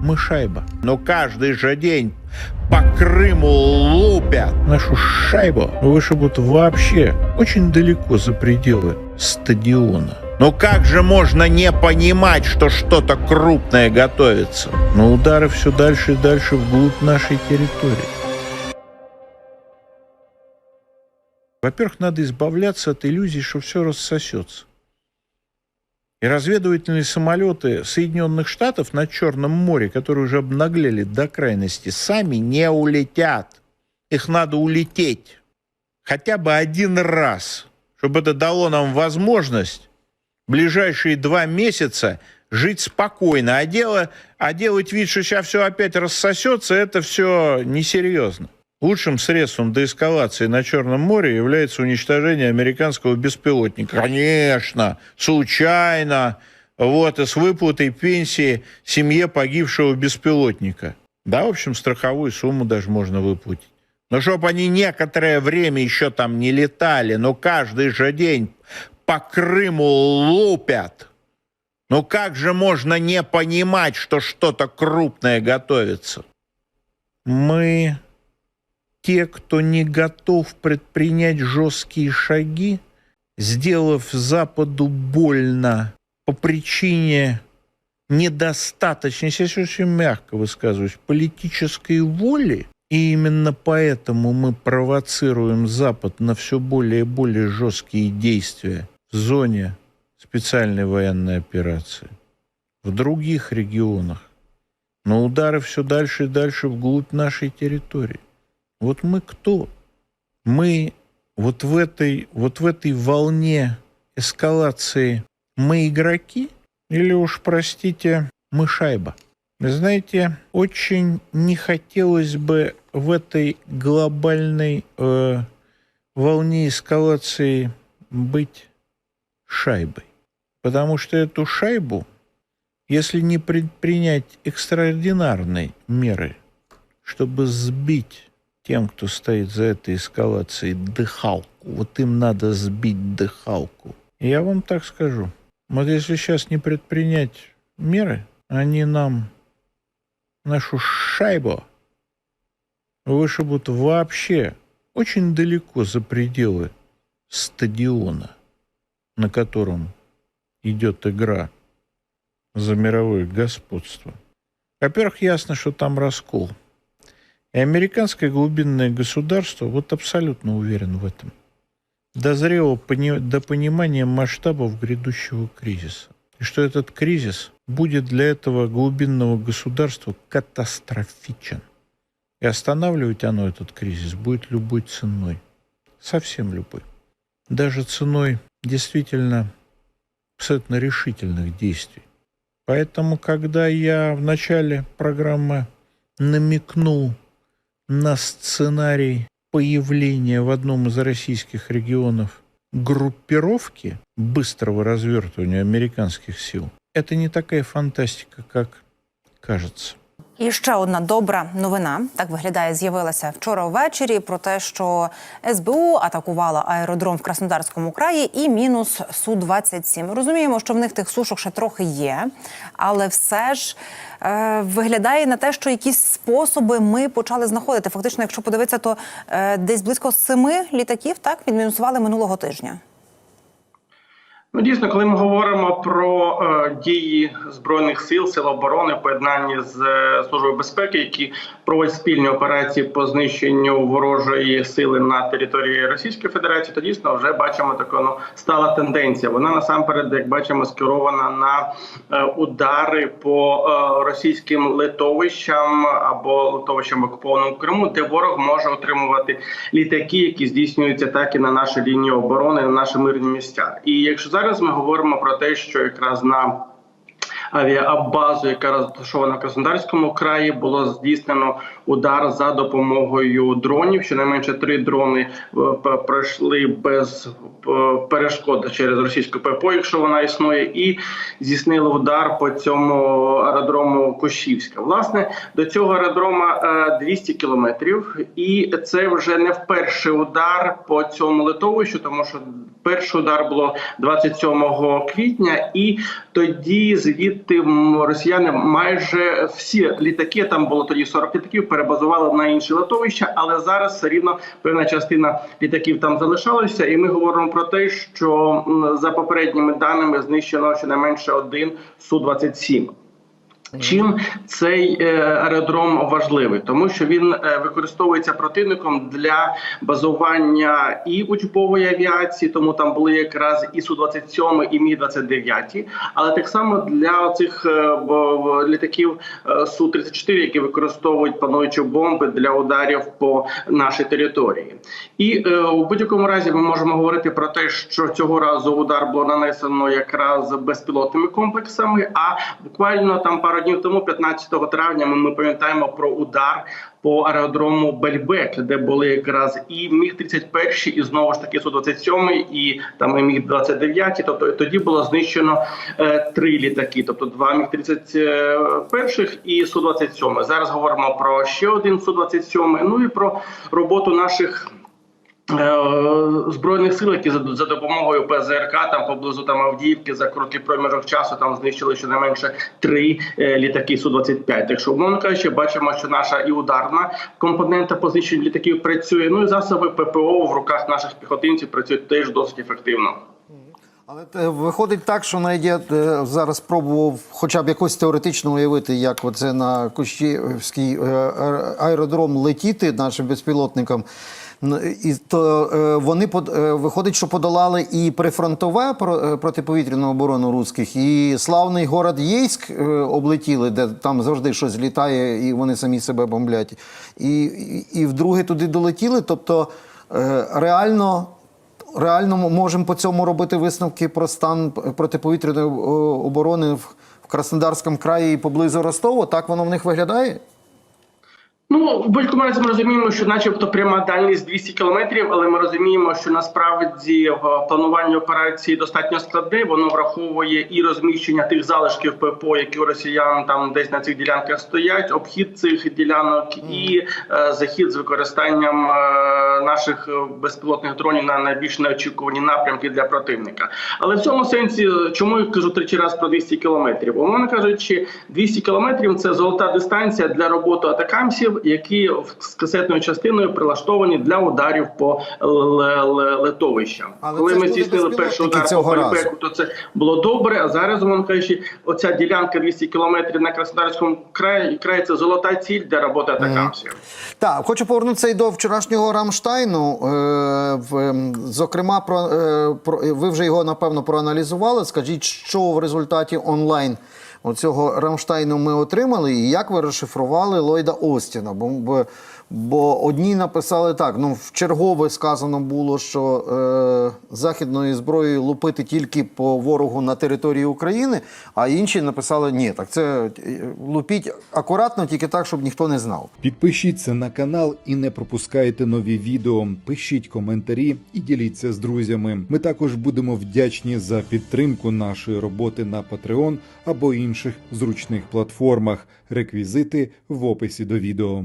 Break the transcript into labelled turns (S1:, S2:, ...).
S1: мы шайба. Но каждый же день по Крыму лупят нашу шайбу. Вышибут вообще очень далеко за пределы стадиона. Но как же можно не понимать, что что-то крупное готовится? Но удары все дальше и дальше вглубь нашей территории. Во-первых, надо избавляться от иллюзии, что все рассосется. И разведывательные самолеты Соединенных Штатов на Черном море, которые уже обнаглели до крайности, сами не улетят. Их надо улететь. Хотя бы один раз, чтобы это дало нам возможность ближайшие два месяца жить спокойно. А, дело, а делать вид, что сейчас все опять рассосется, это все несерьезно. Лучшим средством деэскалации на Черном море является уничтожение американского беспилотника. Конечно, случайно, вот, и с выплатой пенсии семье погибшего беспилотника. Да, в общем, страховую сумму даже можно выплатить. Но чтоб они некоторое время еще там не летали, но каждый же день по Крыму лупят. Ну как же можно не понимать, что что-то крупное готовится? Мы те, кто не готов предпринять жесткие шаги, сделав Западу больно по причине недостаточной, сейчас очень мягко высказываюсь, политической воли, и именно поэтому мы провоцируем Запад на все более и более жесткие действия в зоне специальной военной операции, в других регионах. Но удары все дальше и дальше вглубь нашей территории. Вот мы кто? Мы вот в этой, вот в этой волне эскалации мы игроки или уж, простите, мы шайба? Вы знаете, очень не хотелось бы в этой глобальной э, волне эскалации быть шайбой. Потому что эту шайбу, если не предпринять экстраординарной меры, чтобы сбить тем, кто стоит за этой эскалацией, дыхалку. Вот им надо сбить дыхалку. Я вам так скажу. Вот если сейчас не предпринять меры, они нам нашу шайбу вышибут вообще очень далеко за пределы стадиона, на котором идет игра за мировое господство. Во-первых, ясно, что там раскол – и американское глубинное государство, вот абсолютно уверен в этом, дозрело пони- до понимания масштабов грядущего кризиса. И что этот кризис будет для этого глубинного государства катастрофичен. И останавливать оно этот кризис будет любой ценой. Совсем любой. Даже ценой действительно абсолютно решительных действий. Поэтому, когда я в начале программы намекнул на сценарий появления в одном из российских регионов группировки быстрого развертывания американских сил, это не такая фантастика, как кажется.
S2: І ще одна добра новина так виглядає, з'явилася вчора ввечері про те, що СБУ атакувала аеродром в Краснодарському краї і мінус су 27 Розуміємо, що в них тих сушок ще трохи є, але все ж е, виглядає на те, що якісь способи ми почали знаходити. Фактично, якщо подивитися, то е, десь близько семи літаків так відмінусували минулого тижня.
S3: Ну, дійсно, коли ми говоримо про е, дії збройних сил, сил оборони, в поєднанні з е, службою безпеки, які проводять спільні операції по знищенню ворожої сили на території Російської Федерації, то дійсно вже бачимо таку ну, стала тенденція. Вона насамперед, як бачимо, скерована на е, удари по е, російським литовищам або литовищам окупованому Криму, де ворог може отримувати літаки, які здійснюють атаки на нашу лінію оборони, на наші мирні місця. І якщо зараз ми говоримо про те, що якраз на авіабазу, яка розташована в Краснодарському краї, було здійснено удар за допомогою дронів. Щонайменше три дрони е, пройшли без е, перешкод через російську ППО, якщо вона існує, і здійснили удар по цьому аеродрому Кошівська. Власне, до цього аеродрома е, 200 кілометрів, і це вже не вперше удар по цьому литовищу, тому що перший удар було 27 квітня, і тоді звідти звідти росіяни майже всі літаки, там було тоді 40 літаків, перебазували на інші литовища, але зараз все рівно певна частина літаків там залишалася. І ми говоримо про те, що за попередніми даними знищено щонайменше один су 27 Чим цей е, аеродром важливий, тому що він е, використовується противником для базування і учбової авіації, тому там були якраз і су 27 і мі 29 але так само для цих е, літаків су 34 які використовують плануючі бомби для ударів по нашій території. І у будь-якому разі ми можемо говорити про те, що цього разу удар було нанесено якраз безпілотними комплексами. А буквально там пару днів тому, 15 травня, ми, пам'ятаємо про удар по аеродрому Бельбек, де були якраз і міг 31 і знову ж таки су 27 і там і міг 29 Тобто тоді було знищено е, три літаки, тобто два міг 31 і су 27 Зараз говоримо про ще один су 27 Ну і про роботу наших. Е, Збройних сил, які за, допомогою ПЗРК там поблизу там Авдіївки за короткий проміжок часу там знищили щонайменше три е, літаки су 25 Так що, умовно кажучи, бачимо, що наша і ударна компонента по знищенню літаків працює. Ну і засоби ППО в руках наших піхотинців працюють теж досить ефективно.
S4: Але е, виходить так, що навіть я е, зараз спробував хоча б якось теоретично уявити, як оце на Кущівський е, аеродром летіти нашим безпілотникам. Н- І то е, вони е, виходить, що подолали і прифронтове е, протиповітряну оборону русських, і славний город Єйськ облетіли, де там завжди щось літає, і вони самі себе бомблять. І, і, і вдруге туди долетіли. Тобто реально реально можемо по цьому робити висновки про стан протиповітряної оборони в, Краснодарському краї і поблизу Ростова? Так воно в них виглядає?
S3: Ну, в будь-якому разі ми розуміємо, що, начебто, пряма дальність 200 кілометрів, але ми розуміємо, що насправді в плануванні операції достатньо складне. Воно враховує і розміщення тих залишків ППО, які у росіян там десь на цих ділянках стоять, обхід цих ділянок і е, захід з використанням е, наших е, безпілотних дронів на найбільш неочікувані напрямки для противника. Але в цьому сенсі, е, чому я кажу тричі раз про 200 кілометрів? Умовно кажучи, 200 кілометрів це золота дистанція для роботи атакамсів, які з касетною частиною прилаштовані для ударів по летовищам.
S4: Але
S3: Коли ми здійснили перший удар по
S4: разу.
S3: То це було добре. А зараз, умовно кажучи, оця ділянка 200 кілометрів на Краснодарському краї, краї це золота ціль для роботи атакамсів.
S4: Так, хочу повернутися і до вчорашнього Рамштайну. Е, ем, зокрема, е, про ви вже його напевно проаналізували. Скажіть, що в результаті онлайн оцього Рамштайну ми отримали, і як ви розшифрували Ллойда Остіна? Бо, бо, одні написали так: ну в чергове сказано було, що е, західною зброєю лупити тільки по ворогу на території України, а інші написали ні, так це е, лупіть акуратно, тільки так, щоб ніхто не знав.
S5: Підпишіться на канал і не пропускайте нові відео. Пишіть коментарі і діліться з друзями. Ми також будемо вдячні за підтримку нашої роботи на Patreon або інших зручних платформах. Реквізити в описі до відео.